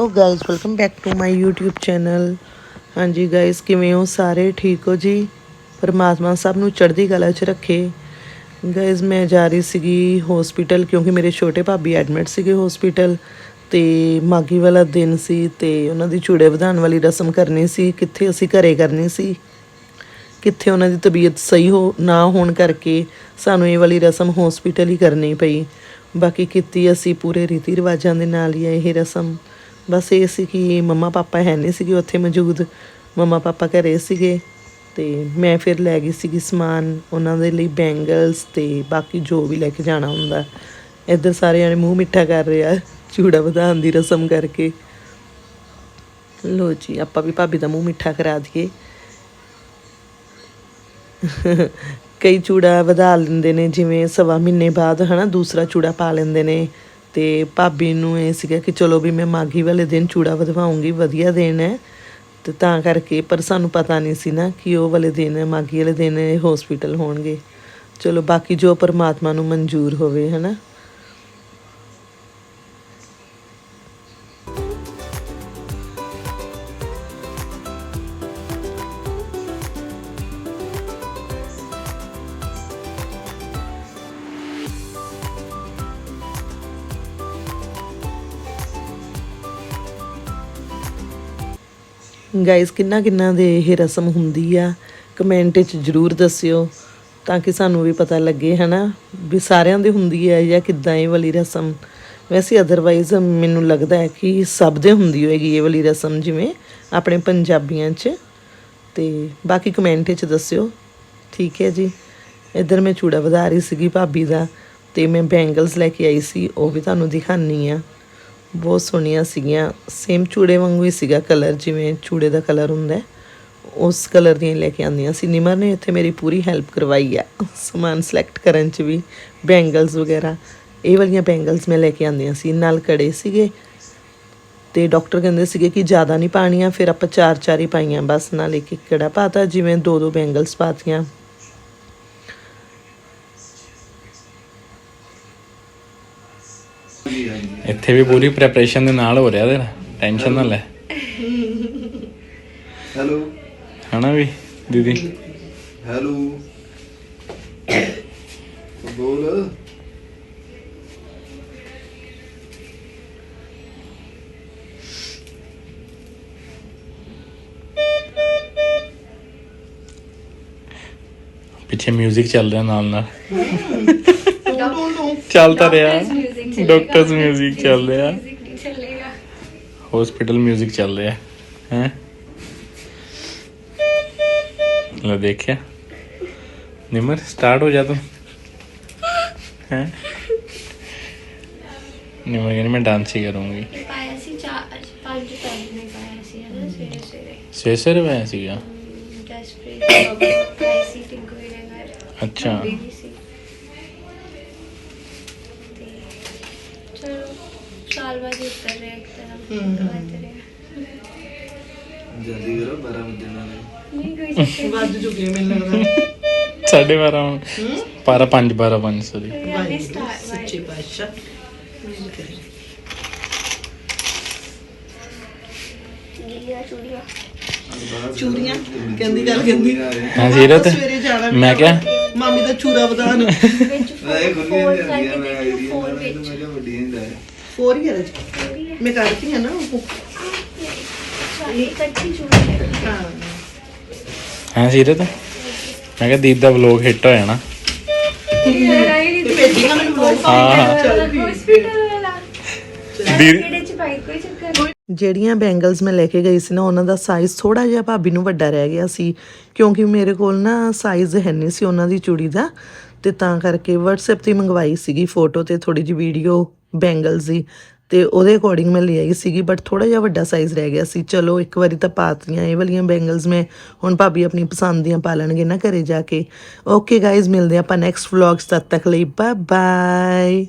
So guys welcome back to my YouTube channel ਹਾਂਜੀ guys ਕਿਵੇਂ ਹੋ ਸਾਰੇ? ਠੀਕ ਹੋ ਜੀ? ਪਰਮਾਤਮਾ ਸਭ ਨੂੰ ਚੜ੍ਹਦੀ ਕਲਾ 'ਚ ਰੱਖੇ। ਗਾਇਸ ਮੈਂ ਜਾ ਰਹੀ ਸੀਗੀ ਹਸਪੀਟਲ ਕਿਉਂਕਿ ਮੇਰੇ ਛੋਟੇ ਭਾਬੀ ਐਡਮਿਟ ਸੀਗੇ ਹਸਪੀਟਲ ਤੇ ਮਾਗੀ ਵਾਲਾ ਦਿਨ ਸੀ ਤੇ ਉਹਨਾਂ ਦੀ ਚੂੜੇ ਵਧਾਉਣ ਵਾਲੀ ਰਸਮ ਕਰਨੀ ਸੀ, ਕਿੱਥੇ ਅਸੀਂ ਘਰੇ ਕਰਨੀ ਸੀ, ਕਿੱਥੇ ਉਹਨਾਂ ਦੀ ਤਬੀਅਤ ਸਹੀ ਹੋ, ਨਾ ਹੋਣ ਕਰਕੇ ਸਾਨੂੰ ਇਹ ਵਾਲੀ ਰਸਮ ਹਸਪੀਟਲ ਹੀ ਕਰਨੀ ਪਈ। ਬਾਕੀ ਕੀਤੀ ਅਸੀਂ ਪੂਰੇ ਰੀਤੀ ਰਿਵਾਜਾਂ ਦੇ ਨਾਲ ਹੀ ਹੈ ਇਹ ਰਸਮ। ਬਸ ਇਹ ਸੀ ਕਿ ਮੰਮਾ ਪਾਪਾ ਹੈ ਨਹੀਂ ਸੀਗੇ ਉੱਥੇ ਮੌਜੂਦ। ਮੰਮਾ ਪਾਪਾ ਘਰੇ ਸੀਗੇ ਤੇ ਮੈਂ ਫਿਰ ਲੈ ਗਈ ਸੀਗੀ ਸਮਾਨ, ਉਹਨਾਂ ਦੇ ਲਈ ਬੈਂਗਲਸ ਤੇ ਬਾਕੀ ਜੋ ਵੀ ਲੈ ਕੇ ਜਾਣਾ ਹੁੰਦਾ। ਇੱਧਰ ਸਾਰੇ ਜਾਣੇ ਮੂੰਹ ਮਿੱਠਾ ਕਰ ਰਹੇ ਆ ਚੂੜਾ ਵਧਾਉਣ ਦੀ ਰਸਮ ਕਰਕੇ। ਲੋ ਜੀ, ਆਪਾਂ ਵੀ ਭਾਬੀ ਦਾ ਮੂੰਹ ਮਿੱਠਾ ਕਰਾ ਦਈਏ। ਕਈ ਚੂੜਾ ਵਧਾ ਲੈਂਦੇ ਨੇ, ਜਿਵੇਂ ਸਵਾ ਮਹੀਨੇ ਬਾਅਦ ਹਨਾ, ਦੂਸਰਾ ਚੂੜਾ ਪਾ ਲੈਂਦੇ ਨੇ। ਤੇ ਭਾਬੀ ਨੂੰ ਇਹ ਸੀਗਾ ਕਿ ਚਲੋ ਵੀ ਮੈਂ ਮਾਗੀ ਵਾਲੇ ਦਿਨ ਚੂੜਾ ਵਧਵਾਉਂਗੀ, ਵਧੀਆ ਦਿਨ ਹੈ। ਤੇ ਤਾਂ ਕਰਕੇ, ਪਰ ਸਾਨੂੰ ਪਤਾ ਨਹੀਂ ਸੀ ਨਾ ਕਿ ਉਹ ਵਾਲੇ ਦਿਨ ਮਾਗੀ ਵਾਲੇ ਦਿਨ ਹਸਪੀਟਲ ਹੋਣਗੇ। ਚਲੋ ਬਾਕੀ ਜੋ ਪਰਮਾਤਮਾ ਨੂੰ ਮਨਜ਼ੂਰ ਹੋਵੇ, ਹਨਾ। ਗਾਇਸ ਕਿੰਨਾ ਕਿੰਨਾ ਦੇ ਇਹ ਰਸਮ ਹੁੰਦੀ ਆ? ਕਮੈਂਟ 'ਚ ਜਰੂਰ ਦੱਸਿਓ, ਤਾਂ ਕਿ ਸਾਨੂੰ ਵੀ ਪਤਾ ਲੱਗੇ, ਹਨਾ? ਵੀ ਸਾਰਿਆਂ ਦੇ ਹੁੰਦੀ ਹੈ ਜਾਂ ਕਿੱਦਾਂ ਇਹ ਵਾਲੀ ਰਸਮ? ਵੈਸੇ ਅਦਰਵਾਈਜ਼ ਮੈਨੂੰ ਲੱਗਦਾ ਹੈ ਕਿ ਸਭ ਦੇ ਹੁੰਦੀ ਹੋਏਗੀ ਇਹ ਵਾਲੀ ਰਸਮ, ਜਿਵੇਂ ਆਪਣੇ ਪੰਜਾਬੀਆਂ 'ਚ। ਤੇ ਬਾਕੀ ਕਮੈਂਟ 'ਚ ਦੱਸਿਓ। ਠੀਕ ਹੈ ਜੀ। ਇੱਧਰ ਮੈਂ ਚੂੜਾ ਵਧਾ ਰਹੀ ਸੀਗੀ ਭਾਬੀ ਦਾ, ਤੇ ਮੈਂ ਬੈਂਗਲਸ ਲੈ ਕੇ ਆਈ ਸੀ, ਉਹ ਵੀ ਤੁਹਾਨੂੰ ਦਿਖਾਣੀ ਆ। ਬਹੁਤ ਸੋਹਣੀਆਂ ਸੀਗੀਆਂ। ਸੇਮ ਚੂੜੇ ਵਾਂਗੂ ਹੀ ਸੀਗਾ ਕਲਰ ਜਿਵੇਂ ਚੂੜੇ ਦਾ ਕਲਰ ਹੁੰਦਾ ਉਸ ਕਲਰ ਦੀਆਂ ਲੈ ਕੇ ਆਂਦੀਆਂ ਸੀ ਨਿਮਰ ਨੇ ਇੱਥੇ ਮੇਰੀ ਪੂਰੀ ਹੈਲਪ ਕਰਵਾਈ ਆ। ਸਮਾਨ ਸਿਲੈਕਟ ਕਰਨ ਚ ਵੀ ਬੈਂਗਲਸ ਵਗੈਰਾ, ਇਹ ਵਾਲੀਆਂ ਬੈਂਗਲਸ ਮੈਂ ਲੈ ਕੇ ਆਂਦੀਆਂ ਸੀ। ਨਾਲ ਕੜੇ ਸੀਗੇ। ਤੇ ਡਾਕਟਰ ਕਹਿੰਦੇ ਸੀਗੇ ਕਿ ਜ਼ਿਆਦਾ ਨਹੀਂ ਪਾਣੀਆਂ ਫਿਰ ਆਪਾਂ ਚਾਰ ਚਾਰ ਹੀ ਪਾਈਆਂ। ਬਸ ਨਾਲ ਇੱਕ ਇੱਕ ਕੜਾ ਪਾਤਾ, ਜਿਵੇਂ ਦੋ ਦੋ ਬੈਂਗਲਸ ਪਾਤੀਆਂ। ਇੱਥੇ ਵੀ ਪੂਰੀ ਪ੍ਰੈਪਰੇਸ਼ਨ ਦੇ ਨਾਲ ਹੋ ਰਿਹਾ ਤੇਰਾ ਟੈਨਸ਼ਨ ਨਾ ਲੈ ਹੈਲੋ ਹਨਾ ਵੀ ਦੀਦੀ ਹੈਲੋ ਬੋਲ ਪਿੱਛੇ 뮤직 ਚੱਲ ਰਿਹਾ ਨਾਲ ਨਾਲ ਚੱਲ ਤਾਂ ਰਿਹਾ डॉक्टर्स म्यूज़िक चल रहा है। हॉस्पिटल म्यूज़िक चल रहा है। हैं? लो देखिया निमर स्टार्ट हो जा तुम। हैं? निमर यानी मैं डांस ही करूँगी। सवेरे सवेरे पाया सी अच्छा। ਸਾਲ ਬਾਅਦ ਹੀ ਉਤਰ ਰਿਹਾ ਇੱਕ ਤਰ੍ਹਾਂ ਵੱਧ ਰਿਹਾ ਜਲਦੀ ਕਰੋ 12 ਵਜੇ ਨਾਲ ਨਹੀਂ ਕੋਈ ਚੱਕਰ ਵੱਜ ਚੁੱਕੇ ਮੈਨੂੰ ਲੱਗਦਾ ਸਾਢੇ 12 ਹੁਣ ਪਾਰਾ 5 12 5 ਸੌਰੀ ਨਹੀਂ ਸਟਾਰਟ ਸੱਚੇ ਪਾਤਸ਼ਾਹ ਗਿੱਲੀਆਂ ਚੂੜੀਆਂ ਚੂੜੀਆਂ ਕਹਿੰਦੀ ਗੱਲ ਕਹਿੰਦੀ ਹਾਂ ਸੀਰਤ ਸਵੇਰੇ ਜਾਣਾ ਮੈਂ ਕਿਹਾ ਮਾਮੀ ਦਾ ਚੂੜਾ ਵਧਾਣ ਵਿੱਚ ਇਹ ਖੁੱਲੀਆਂ ਫੋਨ ਜਾਂਦੀਆਂ ਮੈਂ ਕਰਕੇ ਆਈਡੀਆ ਫੋਨ ਮੈਂ ਵਿੱਚ ਕਿਹਾ ਵੱਡੀਆਂ ਹੀ ਫੋਰ ਇਅਰ ਚ ਮੈਂ ਕਰਦੀ ਹਾਂ ਨਾ ਉਹ। ਇਕੱਠੀ ਚੂੜੀ ਹੈ। ਹਾਂ। ਹਾਂ ਸੀਰਤ? ਮੈਂ ਕਿਹਾ ਦੀਦ ਦਾ ਵਲੌਗ ਹਿੱਟ ਹੋ? ਜਾਣਾ ਤੇ ਮੈਨੂੰ ਹਾਂ ਹਾਂ। ਜਿਹੜੀਆਂ ਬੈਂਗਲਸ ਮੈਂ ਲੈ ਕੇ ਗਈ ਸੀ ਨਾ ਉਹਨਾਂ ਦਾ ਸਾਈਜ਼ ਥੋੜਾ ਜਿਹਾ ਭਾਬੀ ਨੂੰ ਵੱਡਾ ਰਹਿ ਗਿਆ ਸੀ। ਕਿਉਂਕਿ ਮੇਰੇ ਕੋਲ ਨਾ ਸਾਈਜ਼ ਹੈ ਨਹੀਂ ਸੀ ਉਹਨਾਂ ਦੀ ਚੂੜੀ ਦਾ। ਤੇ ਤਾਂ ਕਰਕੇ WhatsApp ਤੇ ਮੰਗਵਾਈ ਸੀਗੀ ਫੋਟੋ ਤੇ ਥੋੜੀ ਜਿਹੀ ਵੀਡੀਓ ਬੈਂਗਲਸ ਦੀ ਤੇ ਉਹਦੇ ਅਕੋਰਡਿੰਗ ਮੈਂ ਲਈ ਆਈ ਸੀਗੀ ਬਟ ਥੋੜਾ ਜਿਹਾ ਵੱਡਾ ਸਾਈਜ਼ ਰਹਿ ਗਿਆ ਸੀ। ਚਲੋ, ਇੱਕ ਵਾਰੀ ਤਾਂ ਪਾਤੀਆਂ ਇਹ ਵਾਲੀਆਂ ਬੈਂਗਲਸ ਮੈਂ ਹੁਣ ਭਾਬੀ ਆਪਣੀ ਪਸੰਦ ਦੀਆਂ ਪਾ ਲੈਣਗੇ ਨਾ ਘਰੇ ਜਾ ਕੇ। ਓਕੇ ਗਾਇਜ਼ ਮਿਲਦੇ ਆਪਾਂ ਨੈਕਸਟ ਵਲੌਗਸ ਤਦ ਤੱਕ ਲਈ। Bye bye